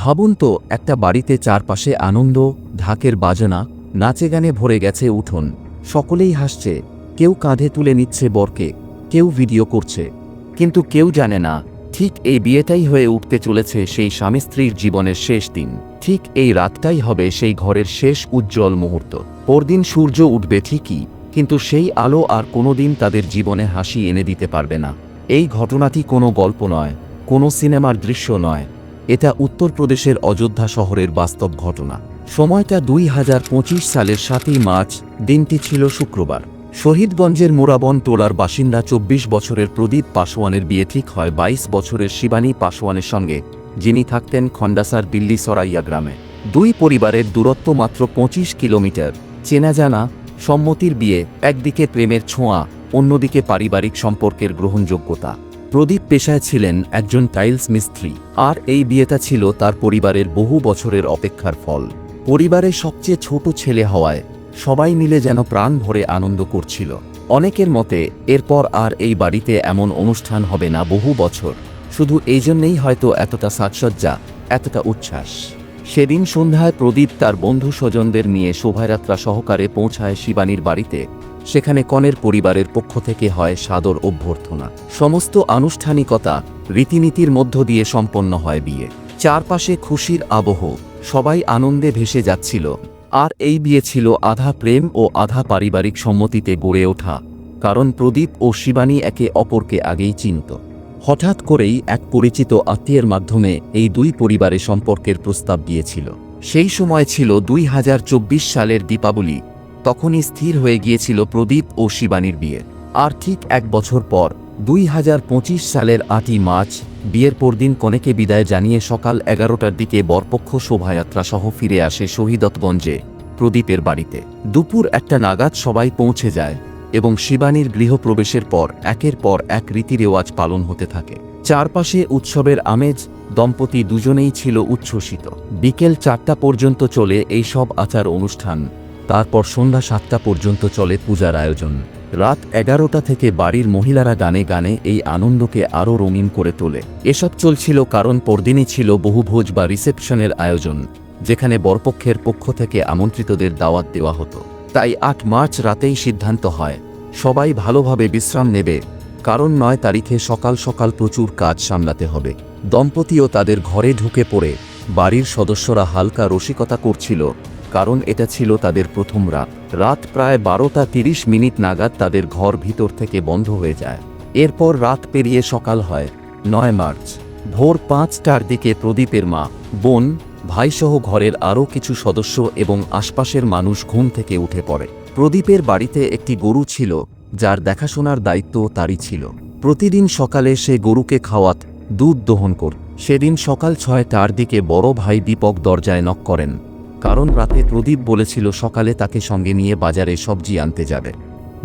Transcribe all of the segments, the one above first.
ভাবুন তো, একটা বাড়িতে চারপাশে আনন্দ, ঢাকের বাজনা, নাচে গানে ভরে গেছে উঠোন। সকলেই হাসছে, কেউ কাঁধে তুলে নিচ্ছে বরকে, কেউ ভিডিও করছে। কিন্তু কেউ জানে না, ঠিক এই বিয়েটাই হয়ে উঠতে চলেছে সেই স্বামী স্ত্রীর জীবনের শেষ দিন। ঠিক এই রাতটাই হবে সেই ঘরের শেষ উজ্জ্বল মুহূর্ত। পরদিন সূর্য উঠবে ঠিকই, কিন্তু সেই আলো আর কোনোদিন তাদের জীবনে হাসি এনে দিতে পারবে না। এই ঘটনাটি কোনো গল্প নয়, কোনো সিনেমার দৃশ্য নয়। এটা উত্তরপ্রদেশের অযোধ্যা শহরের বাস্তব ঘটনা। সময়টা দুই হাজার পঁচিশ সালের সাতই মার্চ, দিনটি ছিল শুক্রবার। শহীদগঞ্জের মোরাবন টোলার বাসিন্দা চব্বিশ বছরের প্রদীপ পাসওয়ানের বিয়ে ঠিক হয় বাইশ বছরের শিবানী পাসওয়ানের সঙ্গে, যিনি থাকতেন খন্ডাসার দিল্লি সরাইয়া গ্রামে। দুই পরিবারের দূরত্ব মাত্র পঁচিশ কিলোমিটার। চেনা জানা, সম্মতির বিয়ে, একদিকে প্রেমের ছোঁয়া, অন্যদিকে পারিবারিক সম্পর্কের গ্রহণযোগ্যতা। প্রদীপ পেশায় ছিলেন একজন টাইলস মিস্ত্রি, আর এই বিয়েটা ছিল তার পরিবারের বহু বছরের অপেক্ষার ফল। পরিবারের সবচেয়ে ছোট ছেলে হওয়ায় সবাই মিলে যেন প্রাণ ভরে আনন্দ করছিল। অনেকের মতে, এরপর আর এই বাড়িতে এমন অনুষ্ঠান হবে না বহু বছর। শুধু এই জন্যেই হয়তো এতটা সাজসজ্জা, এতটা উচ্ছ্বাস। সেদিন সন্ধ্যায় প্রদীপ তার বন্ধু স্বজনদের নিয়ে শোভাযাত্রা সহকারে পৌঁছায় শিবানীর বাড়িতে। সেখানে কনের পরিবারের পক্ষ থেকে হয় সাদর অভ্যর্থনা। সমস্ত আনুষ্ঠানিকতা রীতিনীতির মধ্য দিয়ে সম্পন্ন হয় বিয়ে। চারপাশে খুশির আবহ, সবাই আনন্দে ভেসে যাচ্ছিল। আর এই বিয়ে ছিল আধা প্রেম ও আধা পারিবারিক সম্মতিতে গড়ে ওঠা, কারণ প্রদীপ ও শিবানী একে অপরকে আগেই চিনত। হঠাৎ করেই এক পরিচিত আত্মীয়ের মাধ্যমে এই দুই পরিবারে সম্পর্কের প্রস্তাব দিয়েছিল সেই সময় ছিল দুই হাজার চব্বিশ সালের দীপাবলি তখনই স্থির হয়ে গিয়েছিল প্রদীপ ও শিবানীর বিয়ে। আর ঠিক এক বছর পর, দুই হাজার পঁচিশ সালের আটই মার্চ, বিয়ের পরদিন কনেকে বিদায় জানিয়ে সকাল এগারোটার দিকে বরপক্ষ শোভাযাত্রা সহ ফিরে আসে শহীদতগঞ্জে, প্রদীপের বাড়িতে। দুপুর একটা নাগাদ সবাই পৌঁছে যায় এবং শিবানীর গৃহপ্রবেশের পর, একের পর এক রীতি রেওয়াজ পালন হতে থাকে। চারপাশে উৎসবের আমেজ, দম্পতি দুজনেই ছিল উচ্ছ্বসিত। বিকেল চারটা পর্যন্ত চলে এই সব আচার অনুষ্ঠান। তারপর সন্ধ্যা সাতটা পর্যন্ত চলে পূজার আয়োজন। রাত এগারোটা থেকে বাড়ির মহিলারা গানে গানে এই আনন্দকে আরও রঙিন করে তোলে। এসব চলছিল কারণ পরদিনই ছিল বহুভোজ বা রিসেপশনের আয়োজন, যেখানে বরপক্ষের পক্ষ থেকে আমন্ত্রিতদের দাওয়াত দেওয়া হতো। তাই আট মার্চ রাতেই সিদ্ধান্ত হয়, সবাই ভালোভাবে বিশ্রাম নেবে, কারণ নয় তারিখে সকাল সকাল প্রচুর কাজ সামলাতে হবে। দম্পতিও তাদের ঘরে ঢুকে পড়ে, বাড়ির সদস্যরা হালকা রসিকতা করছিল কারণ এটা ছিল তাদের প্রথম রাত। রাত প্রায় বারোটা তিরিশ মিনিট নাগাদ তাদের ঘর ভিতর থেকে বন্ধ হয়ে যায়। এরপর রাত পেরিয়ে সকাল হয়, নয় মার্চ। ভোর পাঁচটার দিকে প্রদীপের মা, বোন, ভাইসহ ঘরের আরও কিছু সদস্য এবং আশপাশের মানুষ ঘুম থেকে উঠে পড়ে। প্রদীপের বাড়িতে একটি গরু ছিল, যার দেখাশোনার দায়িত্ব তারই ছিল। প্রতিদিন সকালে সে গরুকে খাওয়াত, দুধ দহন কর। সেদিন সকাল ছয়টার দিকে বড় ভাই দীপক দরজায় নক করেন কারণ রাতে প্রদীপ বলেছিল সকালে তাকে সঙ্গে নিয়ে বাজারে সবজি আনতে যাবে।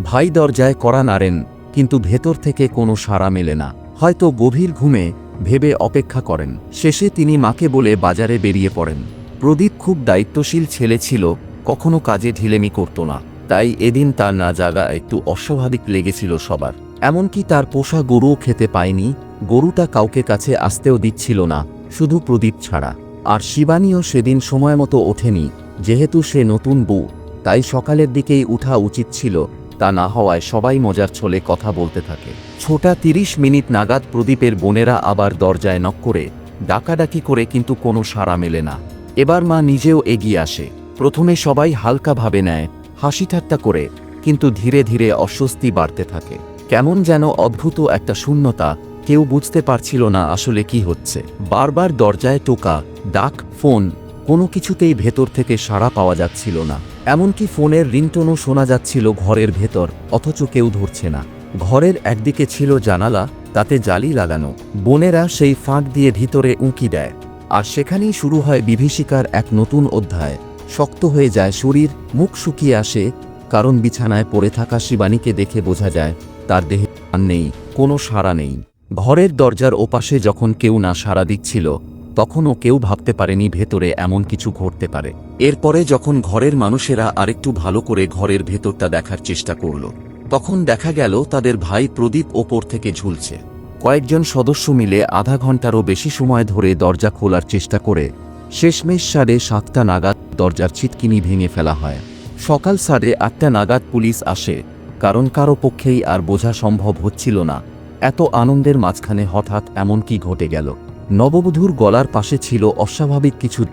ভাই দরজায় কড়া নাড়েন, কিন্তু ভেতর থেকে কোনো সাড়া মেলে না। হয়তো গভীর ঘুমে ভেবে অপেক্ষা করেন। শেষে তিনি মাকে বলে বাজারে বেরিয়ে পড়েন। প্রদীপ খুব দায়িত্বশীল ছেলে ছিল, কখনো কাজে ঢিলেমি করত না। তাই এদিন তার না জাগা একটু অস্বাভাবিক লেগেছিল সবার। এমনকি তার পোষা গরুও খেতে পায়নি, গরুটা কাউকে কাছে আসতেও দিচ্ছিল না, শুধু প্রদীপ ছাড়া। আর শিবানীও সেদিন সময় মতো ওঠেনি, যেহেতু সে নতুন বউ, তাই সকালের দিকেই উঠা উচিত ছিল, তা না হওয়ায় সবাই মজার ছলে কথা বলতে থাকে। ছোটা তিরিশ মিনিট নাগাদ প্রদীপের বোনেরা আবার দরজায় নক করে, ডাকাডাকি করে কিন্তু কোনো সাড়া মেলে না। এবার মা নিজেও এগিয়ে আসে, প্রথমে সবাই হালকা ভাবে নেয়, হাসি ঠাট্টা করে, কিন্তু ধীরে ধীরে অস্বস্তি বাড়তে থাকে। কেমন যেন অদ্ভুত একটা শূন্যতা কেউ বুঝতে পারছিল না আসলে কি হচ্ছে। বারবার দরজায় টোকা, ডাক, ফোন, কোনো কিছুতেই ভেতর থেকে সাড়া পাওয়া যাচ্ছিল না। এমনকি ফোনের রিংটোনও শোনা যাচ্ছিল ঘরের ভেতর, অথচ কেউ ধরছে না। ঘরের একদিকে ছিল জানালা, তাতে জালি লাগানো। বোনেরা সেই ফাঁক দিয়ে ভিতরে উঁকি দেয়। আর সেখানেই শুরু হয় বিভীষিকার এক নতুন অধ্যায়। শক্ত হয়ে যায় শরীর, মুখ শুকিয়ে আসে, কারণ বিছানায় পড়ে থাকা শিবানীকে দেখে বোঝা যায়, তার দেহে নেই, কোনো সাড়া নেই। ঘরের দরজার ওপাশে যখন কেউ না সাড়া দিচ্ছিল, তখনও কেউ ভাবতে পারেনি ভেতরে এমন কিছু ঘটতে পারে। এরপরে যখন ঘরের মানুষেরা আরেকটু ভালো করে ঘরের ভেতরটা দেখার চেষ্টা করল, তখন দেখা গেল তাদের ভাই প্রদীপ ওপর থেকে ঝুলছে। কয়েকজন সদস্য মিলে আধা ঘন্টারও বেশি সময় ধরে দরজা খোলার চেষ্টা করে শেষমেশ সাড়ে সাতটা নাগাদ দরজার ছিটকিনি ভেঙে ফেলা হয়। সকাল সাড়ে আটটা নাগাদ পুলিশ আসে, কারণ কারও পক্ষেই আর বোঝা সম্ভব হচ্ছিল না। এত আনন্দের মাঝখানে হঠাৎ এমন কি ঘটে গেল। নববধূর গলার পাশে ছিল অস্বাভাবিক কিছু।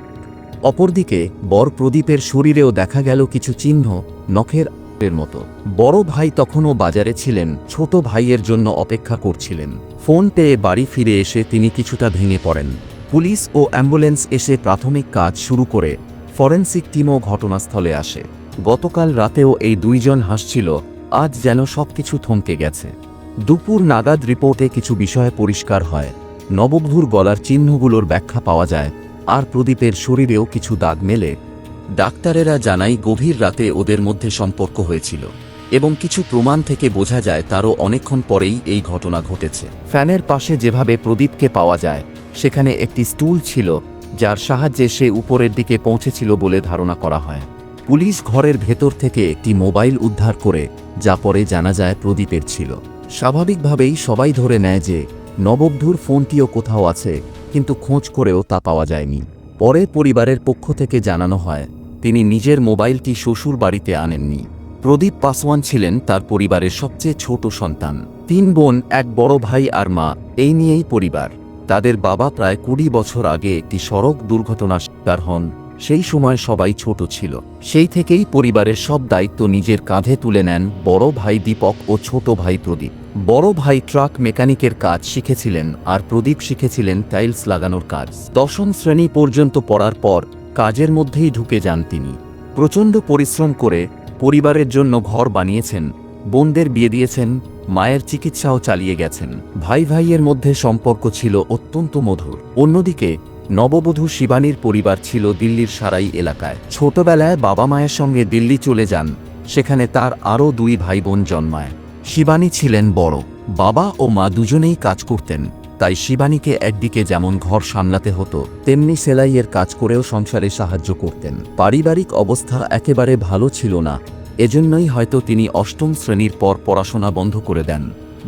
অপরদিকে বর প্রদীপের শরীরেও দেখা গেল কিছু চিহ্ন নখের এর মতো। বড় ভাই তখনও বাজারে ছিলেন, ছোট ভাইয়ের জন্য অপেক্ষা করছিলেন। ফোন পেয়ে বাড়ি ফিরে এসে তিনি কিছুটা ভেঙে পড়েন। পুলিশ ও অ্যাম্বুলেন্স এসে প্রাথমিক কাজ শুরু করে। ফরেন্সিক টিমও ঘটনাস্থলে আসে। গতকাল রাতেও এই দুইজন হাসছিল, আজ যেন সবকিছু থমকে গেছে। দুপুর নাগাদ রিপোর্টে কিছু বিষয় পরিষ্কার হয়। নববধূর গলার চিহ্নগুলোর ব্যাখ্যা পাওয়া যায়, আর প্রদীপের শরীরেও কিছু দাগ মেলে। ডাক্তারেরা জানাই গভীর রাতে ওদের মধ্যে সম্পর্ক হয়েছিল, এবং কিছু প্রমাণ থেকে বোঝা যায় তারও অনেকক্ষণ পরেই এই ঘটনা ঘটেছে। ফ্যানের পাশে যেভাবে প্রদীপকে পাওয়া যায়, সেখানে একটি স্টুল ছিল, যার সাহায্যে সে উপরের দিকে পৌঁছেছিল বলে ধারণা করা হয়। পুলিশ ঘরের ভেতর থেকে একটি মোবাইল উদ্ধার করে, যা পরে জানা যায় প্রদীপের ছিল। স্বাভাবিকভাবেই সবাই ধরে নেয় যে নববধূর ফোনটিও কোথাও আছে, কিন্তু খোঁজ করেও তা পাওয়া যায়নি। পরে পরিবারের পক্ষ থেকে জানানো হয়, তিনি নিজের মোবাইলটি শ্বশুর বাড়িতে আনেননি। প্রদীপ পাসওয়ান ছিলেন তার পরিবারের সবচেয়ে ছোট সন্তান। তিন বোন, এক বড় ভাই আর মা, এই নিয়েই পরিবার। তাদের বাবা প্রায় কুড়ি বছর আগে একটি সড়ক দুর্ঘটনার শিকার হন। সেই সময় সবাই ছোট ছিল। সেই থেকেই পরিবারের সব দায়িত্ব নিজের কাঁধে তুলে নেন বড় ভাই দীপক ও ছোট ভাই প্রদীপ। বড় ভাই ট্রাক মেকানিকের কাজ শিখেছিলেন আর প্রদীপ শিখেছিলেন টাইলস লাগানোর কাজ। দশম শ্রেণি পর্যন্ত পড়ার পর কাজের মধ্যেই ঢুকে যান তিনি। প্রচণ্ড পরিশ্রম করে পরিবারের জন্য ঘর বানিয়েছেন, বোনদের বিয়ে দিয়েছেন, মায়ের চিকিৎসাও চালিয়ে গেছেন। ভাই ভাইয়ের মধ্যে সম্পর্ক ছিল অত্যন্ত মধুর। অন্যদিকে নববধূ শিবানীর পরিবার ছিল দিল্লির সারাই এলাকায়। ছোটবেলায় বাবা মায়ের সঙ্গে দিল্লি চলে যান, সেখানে তার আরও দুই ভাই বোন জন্মায়। শিবানী ছিলেন বড়, বাবা ও মা দুজনেই কাজ করতেন, তাই শিবানীকে একদিকে যেমন ঘর সামলাতে হতো, তেমনি সেলাইয়ের কাজ করেও সংসারে সাহায্য করতেন। পারিবারিক অবস্থা একেবারে ভালো ছিল না, এজন্যই হয়তো তিনি অষ্টম শ্রেণির পর পড়াশোনা বন্ধ করে দেন।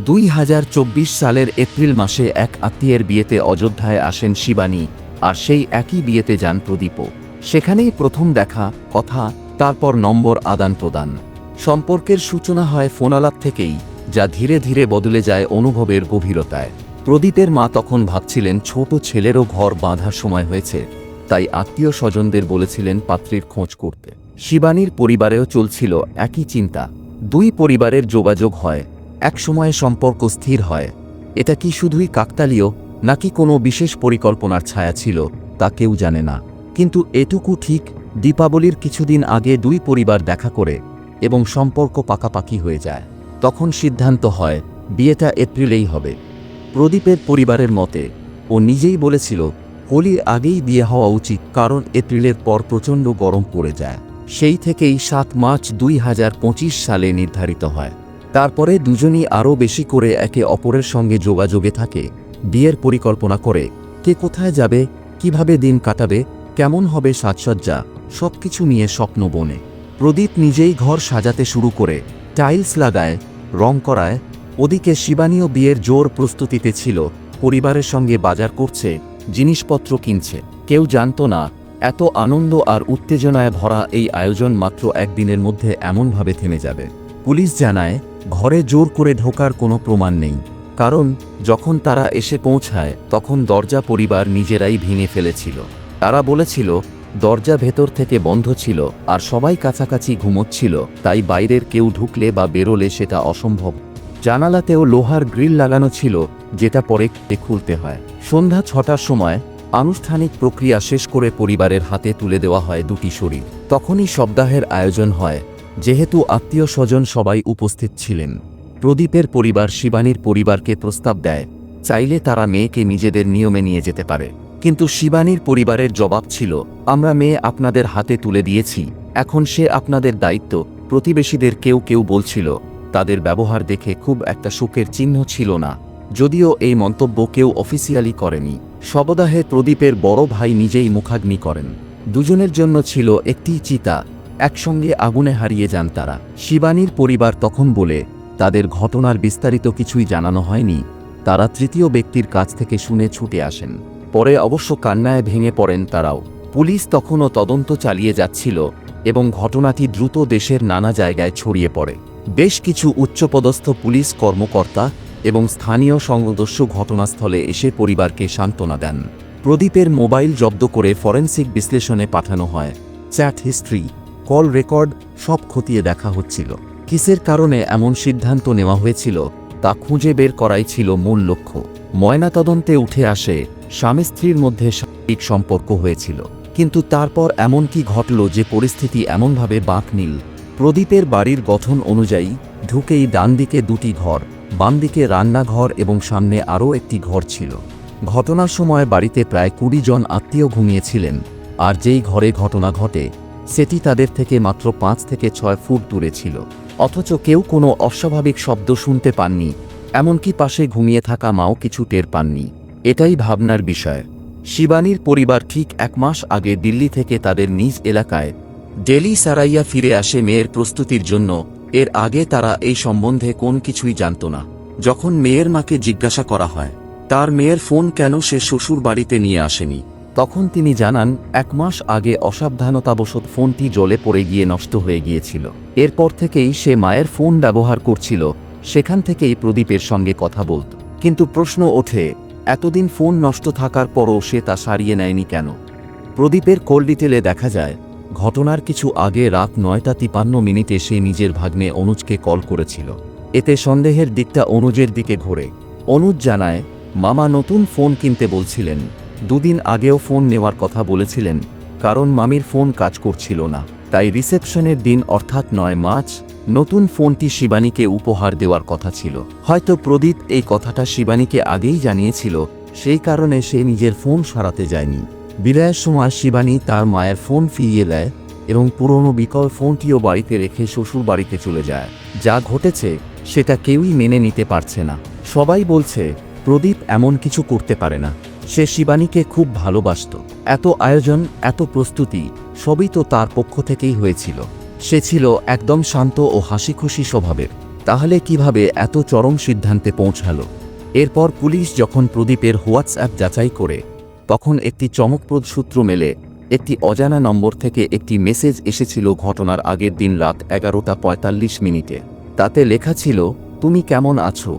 দুই হাজার চব্বিশ সালের এপ্রিল মাসে এক আত্মীয়ের বিয়েতে অযোধ্যায় আসেন শিবানী আর সেই একই বিয়েতে যান প্রদীপও। সেখানেই প্রথম দেখা, কথা, তারপর নম্বর আদান প্রদান। সম্পর্কের সূচনা হয় ফোনালাপ থেকেই, যা ধীরে ধীরে বদলে যায় অনুভবের গভীরতায়। প্রদীপের মা তখন ভাবছিলেন ছোট ছেলেরও ঘর বাঁধার সময় হয়েছে, তাই আত্মীয় স্বজনদের বলেছিলেন পাত্রীর খোঁজ করতে। শিবানীর পরিবারেও চলছিল একই চিন্তা। দুই পরিবারের যোগাযোগ হয়, একসময়ে সম্পর্ক স্থির হয়। এটা কি শুধুই কাকতালীয়? নাকি কোনো বিশেষ পরিকল্পনার ছায়া ছিল, তা কেউ জানে না। কিন্তু এটুকু ঠিক, দীপাবলির কিছুদিন আগে দুই পরিবার দেখা করে এবং সম্পর্ক পাকাপাকি হয়ে যায়। তখন সিদ্ধান্ত হয়, বিয়েটা এপ্রিলেই হবে। প্রদীপের পরিবারের মতে, ও নিজেই বলেছিল, হোলির আগেই বিয়ে হওয়া উচিত, কারণ এপ্রিলের পর প্রচণ্ড গরম পড়ে যায়। সেই থেকেই সাত মার্চ দুই হাজার পঁচিশ সালে নির্ধারিত হয়। তারপরে দুজনই আরও বেশি করে একে অপরের সঙ্গে যোগাযোগে থাকে। বিয়ের পরিকল্পনা করে, কে কোথায় যাবে, কীভাবে দিন কাটাবে, কেমন হবে সাজসজ্জা, সবকিছু নিয়ে স্বপ্ন বনে। প্রদীপ নিজেই ঘর সাজাতে শুরু করে, টাইলস লাগায়, রং করায়, ওদিকে শিবানীয় বিয়ের জোর প্রস্তুতিতে ছিল, পরিবারের সঙ্গে বাজার করছে, জিনিসপত্র কিনছে। কেউ জানতো না, এত আনন্দ আর উত্তেজনায় ভরা এই আয়োজন মাত্র একদিনের মধ্যে এমনভাবে থেমে যাবে। পুলিশ জানায়, ঘরে জোর করে ঢোকার কোনো প্রমাণ নেই। কারণ, যখন তারা এসে পৌঁছায়, তখন দরজা পরিবার নিজেরাই ভেঙে ফেলেছিল। তারা বলেছিল, দরজা ভেতর থেকে বন্ধ ছিল, আর সবাই কাছাকাছি ঘুমোচ্ছিল, তাই বাইরের কেউ ঢুকলে বা বেরোলে সেটা অসম্ভব। জানালাতেও লোহার গ্রিল লাগানো ছিল, যেটা পরে খুলতে হয়। সন্ধ্যা ছটার সময়, আনুষ্ঠানিক প্রক্রিয়া শেষ করে পরিবারের হাতে তুলে দেওয়া হয় দুটি শরীর। তখনই সপ্তাহের আয়োজন হয়, যেহেতু আত্মীয় স্বজন সবাই উপস্থিত ছিলেন। প্রদীপের পরিবার শিবানীর পরিবারকে প্রস্তাব দেয়, চাইলে তারা মেয়েকে নিজেদের নিয়মে নিয়ে যেতে পারে। কিন্তু শিবানীর পরিবারের জবাব ছিল, আমরা মেয়ে আপনাদের হাতে তুলে দিয়েছি, এখন সে আপনাদের দায়িত্ব। প্রতিবেশীদের কেউ কেউ বলছিল, তাদের ব্যবহার দেখে খুব একটা সুখের চিহ্ন ছিল না। যদিও এই মন্তব্য কেউ অফিসিয়ালি করেনি। শবদাহে প্রদীপের বড় ভাই নিজেই মুখাগ্নি করেন। দুজনের জন্য ছিল একটি চিতা, একসঙ্গে আগুনে হারিয়ে যান তারা। শিবানীর পরিবার তখন বলে তাদের ঘটনার বিস্তারিত কিছুই জানানো হয়নি। তারা তৃতীয় ব্যক্তির কাছ থেকে শুনে ছুটে আসেন। পরে অবশ্য কান্নায় ভেঙে পড়েন তারাও। পুলিশ তখনও তদন্ত চালিয়ে যাচ্ছিল এবং ঘটনাটি দ্রুত দেশের নানা জায়গায় ছড়িয়ে পড়ে। বেশ কিছু উচ্চপদস্থ পুলিশ কর্মকর্তা এবং স্থানীয় সংদস্য ঘটনাস্থলে এসে পরিবারকে সান্ত্বনা দেন। প্রদীপের মোবাইল জব্দ করে ফরেনসিক বিশ্লেষণে পাঠানো হয়, চ্যাট হিস্ট্রি, কল রেকর্ড, সব খতিয়ে দেখা হচ্ছিল। কিসের কারণে এমন সিদ্ধান্ত নেওয়া হয়েছিল, তা খুঁজে বের করাই ছিল মূল লক্ষ্য। ময়নাতদন্তে উঠে আসে, স্বামী স্ত্রীর মধ্যে শারীরিক সম্পর্ক হয়েছিল। কিন্তু তারপর এমন কি ঘটল যে পরিস্থিতি এমনভাবে বাঁক নীল। প্রদীপের বাড়ির গঠন অনুযায়ী, ঢুকেই ডান দিকে দুটি ঘর বাম দিকে রান্নাঘর এবং সামনে আরও একটি ঘর ছিল। ঘটনার সময় বাড়িতে প্রায় কুড়ি জন আত্মীয় ঘুমিয়েছিলেন, আর যেই ঘরে ঘটনা ঘটে, সেটি তাদের থেকে মাত্র পাঁচ থেকে ছয় ফুট দূরে ছিল। অথচ কেউ কোনো অস্বাভাবিক শব্দ শুনতে পাননি, এমনকি পাশে ঘুমিয়ে থাকা মাও কিছু টের পাননি। এটাই ভাবনার বিষয়। শিবানীর পরিবার ঠিক এক মাস আগে দিল্লি থেকে তাদের নিজ এলাকায় ডেলি সারাইয়া ফিরে আসে মেয়ের প্রস্তুতির জন্য। এর আগে তারা এই সম্বন্ধে কোন কিছুই জানত না। যখন মেয়ের মাকে জিজ্ঞাসা করা হয়, তার মেয়ের ফোন কেন সে শ্বশুর বাড়িতে নিয়ে আসেনি? তখন তিনি জানান, এক মাস আগে অসাবধানতাবশত ফোনটি জলে পড়ে গিয়ে নষ্ট হয়ে গিয়েছিল। এরপর থেকেই সে মায়ের ফোন ব্যবহার করছিল, সেখান থেকেই প্রদীপের সঙ্গে কথা বলত। কিন্তু প্রশ্ন ওঠে, এতদিন ফোন নষ্ট থাকার পরও সে তা সারিয়ে নেয়নি কেন? প্রদীপের কোল ডিটেলে দেখা যায়, ঘটনার কিছু আগে রাত নয়টা তিপান্ন মিনিটে সে নিজের ভাগ্নে অনুজকে কল করেছিল। এতে সন্দেহের দিকটা অনুজের দিকে ঘোরে। অনুজ জানায়, মামা নতুন ফোন কিনতে বলছিলেন। দুদিন আগেও ফোন নেওয়ার কথা বলেছিলেন, কারণ মামির ফোন কাজ করছিল না। তাই রিসেপশনের দিন অর্থাৎ নয় মার্চ, নতুন ফোনটি শিবানীকে উপহার দেওয়ার কথা ছিল। হয়তো প্রদীপ এই কথাটা শিবানীকে আগেই জানিয়েছিল, সেই কারণে সে নিজের ফোন সারাতে যায়নি। বিদায়ের সময় শিবানী তার মায়ের ফোন ফিরিয়ে দেয় এবং পুরনো বিকল ফোনটিও বাড়িতে রেখে শ্বশুর বাড়িতে চলে যায়। যা ঘটেছে, সেটা কেউই মেনে নিতে পারছে না। সবাই বলছে, প্রদীপ এমন কিছু করতে পারে না। সে শিবানীকে খুব ভালোবাসত। এত আয়োজন, এত প্রস্তুতি, সবই তো তার পক্ষ থেকেই হয়েছিল। সে ছিল একদম শান্ত ও হাসিখুশি স্বভাবের। তাহলে কীভাবে এত চরম সিদ্ধান্তে পৌঁছালো? এরপর পুলিশ যখন প্রদীপের হোয়াটসঅ্যাপ যাচাই করে, তখন একটি চমকপ্রদ সূত্র মেলে, একটি অজানা নম্বর থেকে একটি মেসেজ এসেছিল ঘটনার আগের দিন রাত এগারোটা পঁয়তাল্লিশ মিনিটে। তাতে লেখা ছিল, তুমি কেমন আছো?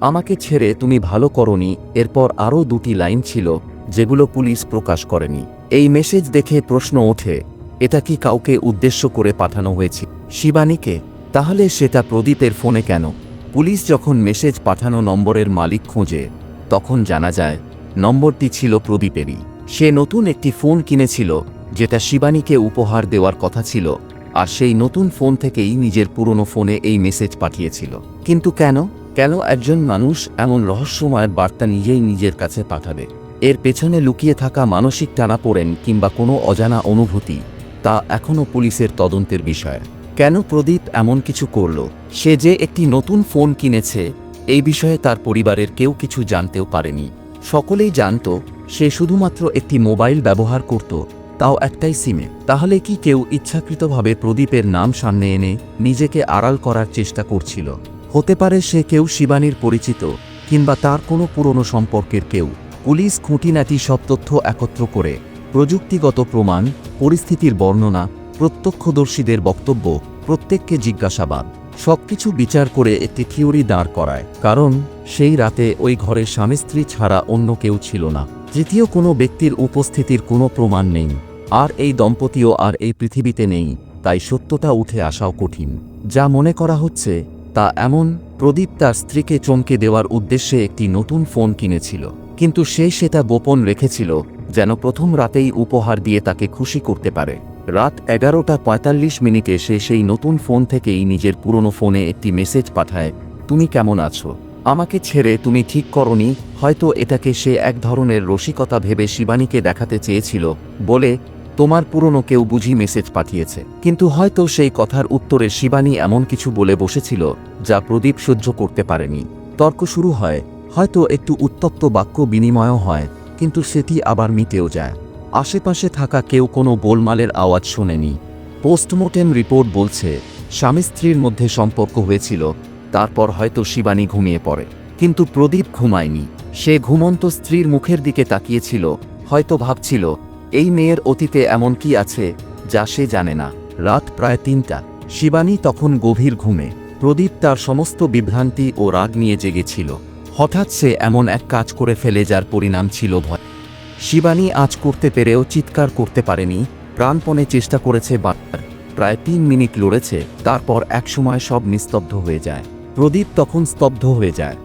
আমাকে ছেড়ে তুমি ভালো করনি, এরপর আরও দুটি লাইন ছিল, যেগুলো পুলিশ প্রকাশ করেনি। এই মেসেজ দেখে প্রশ্ন ওঠে, এটা কি কাউকে উদ্দেশ্য করে পাঠানো হয়েছে? শিবানীকে, তাহলে সেটা প্রদীপের ফোনে কেন? পুলিশ যখন মেসেজ পাঠানো নম্বরের মালিক খোঁজে, তখন জানা যায়, নম্বরটি ছিল প্রদীপেরই। সে নতুন একটি ফোন কিনেছিল, যেটা শিবানীকে উপহার দেওয়ার কথা ছিল, আর সেই নতুন ফোন থেকেই নিজের পুরনো ফোনে এই মেসেজ পাঠিয়েছিল। কিন্তু কেন? কেন একজন মানুষ এমন রহস্যময় বার্তা নিজেই নিজের কাছে পাঠাবে? এর পেছনে লুকিয়ে থাকা মানসিক টানাপোড়েন কিংবা কোনো অজানা অনুভূতি, তা এখনও পুলিশের তদন্তের বিষয়। কেন প্রদীপ এমন কিছু করল? সে যে একটি নতুন ফোন কিনেছে, এই বিষয়ে তার পরিবারের কেউ কিছু জানতেও পারেনি। সকলেই জানত, সে শুধুমাত্র একটি মোবাইল ব্যবহার করত, তাও একটাই সিমে। তাহলে কি কেউ ইচ্ছাকৃতভাবে প্রদীপের নাম সামনে এনে নিজেকে আড়াল করার চেষ্টা করছিল? হতে পারে সে কেউ শিবানীর পরিচিত, কিংবা তার কোনো পুরনো সম্পর্কের কেউ। পুলিশ খুঁটিনাটি সব তথ্য একত্র করে, প্রযুক্তিগত প্রমাণ, পরিস্থিতির বর্ণনা, প্রত্যক্ষদর্শীদের বক্তব্য, প্রত্যেককে জিজ্ঞাসাবাদ, সবকিছু বিচার করে একটি থিওরি দাঁড় করায়। কারণ, সেই রাতে ওই ঘরে স্বামী স্ত্রী ছাড়া অন্য কেউ ছিল না। তৃতীয় কোনো ব্যক্তির উপস্থিতির কোনো প্রমাণ নেই। আর এই দম্পতিও আর এই পৃথিবীতে নেই, তাই সত্যতা উঠে আসাও কঠিন। যা মনে করা হচ্ছে তা এমন, প্রদীপ তার স্ত্রীকে চমকে দেওয়ার উদ্দেশ্যে একটি নতুন ফোন কিনেছিল। কিন্তু সে সেটা গোপন রেখেছিল, যেন প্রথম রাতেই উপহার দিয়ে তাকে খুশি করতে পারে। রাত এগারোটা পঁয়তাল্লিশ মিনিটে সে সেই নতুন ফোন থেকেই নিজের পুরনো ফোনে একটি মেসেজ পাঠায়, তুমি কেমন আছো? আমাকে ছেড়ে তুমি ঠিক করনি, হয়তো এটাকে সে এক ধরনের রসিকতা ভেবে শিবানীকে দেখাতে চেয়েছিল, বলে তোমার পুরনো কেউ বুঝি মেসেজ পাঠিয়েছে। কিন্তু হয়তো সেই কথার উত্তরে শিবানী এমন কিছু বলে বসেছিল, যা প্রদীপ সহ্য করতে পারেনি। তর্ক শুরু হয়, হয়তো একটু উত্তপ্ত বাক্য বিনিময়ও হয়, কিন্তু সেটি আবার মিটেও যায়। আশেপাশে থাকা কেউ কোনো গোলমালের আওয়াজ শোনেনি। পোস্টমর্টেম রিপোর্ট বলছে, স্বামী স্ত্রীর মধ্যে সম্পর্ক হয়েছিল, তারপর হয়তো শিবানী ঘুমিয়ে পড়ে। কিন্তু প্রদীপ ঘুমায়নি। সে ঘুমন্ত স্ত্রীর মুখের দিকে তাকিয়েছিল, হয়তো ভাবছিল এই মেয়ের অতীতে এমন কি আছে, যা সে জানে না। রাত প্রায় তিনটা। শিবানী তখন গভীর ঘুমে। প্রদীপ তার সমস্ত বিভ্রান্তি ও রাগ নিয়ে জেগেছিল। হঠাৎ সে এমন এক কাজ করে ফেলে যার পরিণাম ছিল ভয়। শিবানী আজ করতে পেরেও চিৎকার করতে পারেনি, প্রাণপণে চেষ্টা করেছে বারবার। প্রায় তিন মিনিট লড়েছে, তারপর একসময় সব নিস্তব্ধ হয়ে যায়। প্রদীপ তখন স্তব্ধ হয়ে যায়।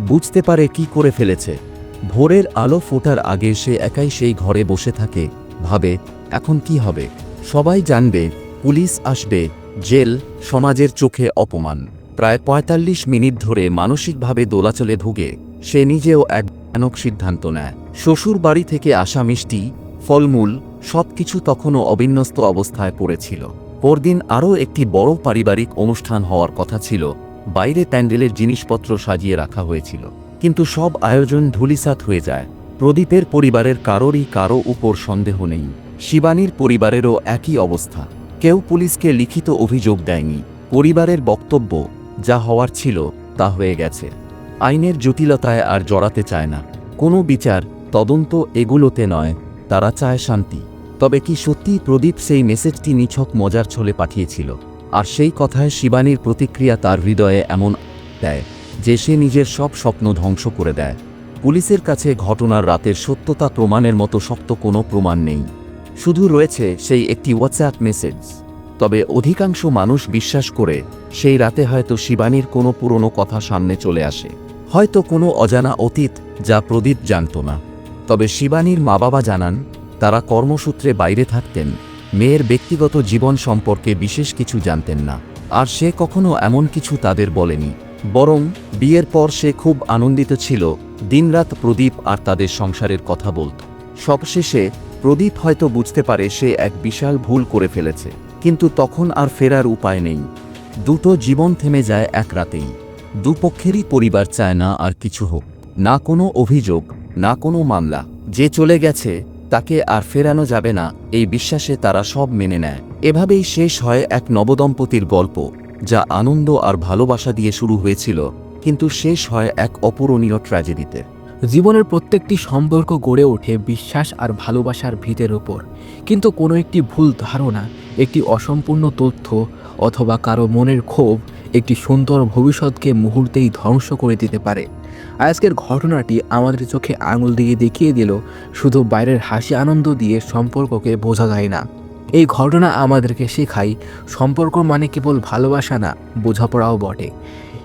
বুঝতে পারে কি করে ফেলেছে। ভোরের আলো ফোটার আগে সে একাই সেই ঘরে বসে থাকে, ভাবে, এখন কি হবে? সবাই জানবে, পুলিশ আসবে, জেল, সমাজের চোখে অপমান। প্রায় পঁয়তাল্লিশ মিনিট ধরে মানসিকভাবে দোলাচলে ভুগে, সে নিজেও এক ভয়ানক সিদ্ধান্ত নেয়। শ্বশুর বাড়ি থেকে আসা মিষ্টি, ফলমূল, সবকিছু তখনও অবিন্যস্ত অবস্থায় পড়েছিল। পরদিন আরও একটি বড় পারিবারিক অনুষ্ঠান হওয়ার কথা ছিল, বাইরে প্যান্ডেলের জিনিসপত্র সাজিয়ে রাখা হয়েছিল। কিন্তু সব আয়োজন ধুলিসাৎ হয়ে যায়। প্রদীপের পরিবারের কারোরই কারও উপর সন্দেহ নেই। শিবানীর পরিবারেরও একই অবস্থা। কেউ পুলিশকে লিখিত অভিযোগ দেয়নি। পরিবারের বক্তব্য, যা হওয়ার ছিল, তা হয়ে গেছে। আইনের জটিলতায় আর জড়াতে চায় না। কোনো বিচার, তদন্ত এগুলোতে নয়, তারা চায় শান্তি। তবে কি সত্যি প্রদীপ সেই মেসেজটি নিছক মজার ছলে পাঠিয়েছিল? আর সেই কথায় শিবানীর প্রতিক্রিয়া তার হৃদয়ে এমন দেয়। যে সে নিজের সব স্বপ্ন ধ্বংস করে দেয়। পুলিশের কাছে ঘটনার রাতের সত্যতা প্রমাণের মতো শক্ত কোনো প্রমাণ নেই। শুধু রয়েছে সেই একটি হোয়াটসঅ্যাপ মেসেজ তবে অধিকাংশ মানুষ বিশ্বাস করে, সেই রাতে হয়তো শিবানীর কোনো পুরনো কথা সামনে চলে আসে। হয়তো কোনো অজানা অতীত যা প্রদীপ জানত না। তবে শিবানীর মা বাবা জানান, তারা কর্মসূত্রে বাইরে থাকতেন, মেয়ের ব্যক্তিগত জীবন সম্পর্কে বিশেষ কিছু জানতেন না। আর সে কখনো এমন কিছু তাদের বলেনি। বরং বিয়ের পর সে খুব আনন্দিত ছিল। দিনরাত প্রদীপ আর তাদের সংসারের কথা বলত। সবশেষে প্রদীপ হয়তো বুঝতে পারে সে এক বিশাল ভুল করে ফেলেছে। কিন্তু তখন আর ফেরার উপায় নেই। দুটো জীবন থেমে যায় এক রাতেই। দুপক্ষেরই পরিবার চায় না আর কিছু হোক। না কোনো অভিযোগ, না কোনো মামলা। যে চলে গেছে, তাকে আর ফেরানো যাবে না, এই বিশ্বাসে তারা সব মেনে নেয়। এভাবেই শেষ হয় এক নবদম্পতির গল্প। যা আনন্দ আর ভালোবাসা দিয়ে শুরু হয়েছিল, কিন্তু শেষ হয় এক অপূরণীয় ট্র্যাজেডিতে জীবনের প্রত্যেকটি সম্পর্ক গড়ে ওঠে বিশ্বাস আর ভালোবাসার ভিতের ওপর কিন্তু কোনো একটি ভুল ধারণা, একটি অসম্পূর্ণ তথ্য অথবা কারও মনের ক্ষোভ একটি সুন্দর ভবিষ্যৎকে মুহূর্তেই ধ্বংস করে দিতে পারে। আজকের ঘটনাটি আমাদের চোখে আঙুল দিয়ে দেখিয়ে দিল, শুধু বাইরের হাসি আনন্দ দিয়ে সম্পর্ককে বোঝা যায় না। এই ঘটনা আমাদেরকে শেখায়। সম্পর্ক মানে কেবল ভালোবাসা না, বোঝাপড়াও বটে।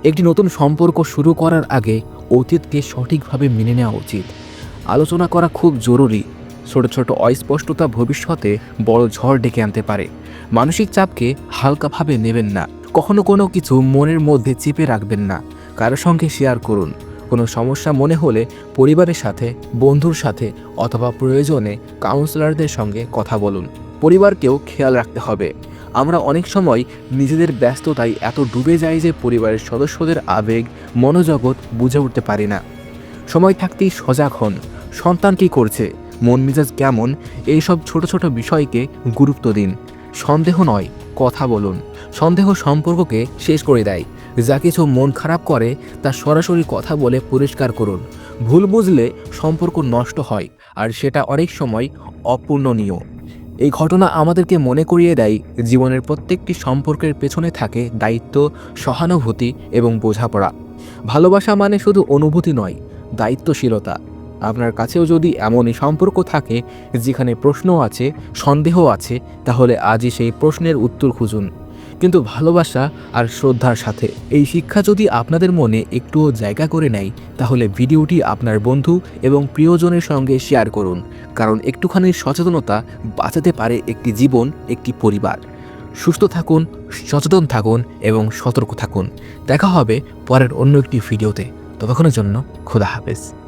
একটি নতুন সম্পর্ক শুরু করার আগে অতীতকে সঠিকভাবে মেনে নেওয়া উচিত। আলোচনা করা খুব জরুরি। ছোট ছোট অস্পষ্টতা ভবিষ্যতে বড় ঝড় ডেকে আনতে পারে। মানসিক চাপকে হালকাভাবে নেবেন না। কখনো কোনো কিছু মনের মধ্যে চেপে রাখবেন না। কারোর সঙ্গে শেয়ার করুন। কোনো সমস্যা মনে হলে পরিবারের সাথে, বন্ধুর সাথে অথবা প্রয়োজনে কাউন্সিলরদের সঙ্গে কথা বলুন। পরিবারকেও খেয়াল রাখতে হবে। আমরা অনেক সময় নিজেদের ব্যস্ততায় এত ডুবে যাই যে পরিবারের সদস্যদের আবেগ, মনোজগৎ বুঝে উঠতে পারি না। সময় থাকতেই সজাগ হন। সন্তান কী করছে? মন মেজাজ কেমন? এইসব ছোট ছোট বিষয়কে গুরুত্ব দিন। সন্দেহ নয়, কথা বলুন। সন্দেহ সম্পর্ককে শেষ করে দেয়। যা কিছু মন খারাপ করে, তা সরাসরি কথা বলে পরিষ্কার করুন। ভুল বুঝলে সম্পর্ক নষ্ট হয়, আর সেটা অনেক সময় অপূর্ণনীয়। এই ঘটনা আমাদেরকে মনে করিয়ে দেয় জীবনের প্রত্যেকটি সম্পর্কের পেছনে থাকে দায়িত্ব, সহানুভূতি এবং বোঝাপড়া। ভালোবাসা মানে শুধু অনুভূতি নয়, দায়িত্বশীলতা। আপনার কাছেও যদি এমনই সম্পর্ক থাকে, যেখানে প্রশ্ন আছে, সন্দেহ আছে, তাহলে আজই সেই প্রশ্নের উত্তর খুঁজুন। কিন্তু ভালোবাসা আর শ্রদ্ধার সাথে। এই শিক্ষা যদি আপনাদের মনে একটুও জায়গা করে নেয়, তাহলে ভিডিওটি আপনার বন্ধু এবং প্রিয়জনের সঙ্গে শেয়ার করুন। কারণ একটুখানি সচেতনতা বাঁচাতে পারে একটি জীবন, একটি পরিবার। সুস্থ থাকুন, সচেতন থাকুন এবং সতর্ক থাকুন। দেখা হবে পরের অন্য একটি ভিডিওতে। ততক্ষণের জন্য খোদা হাফেজ।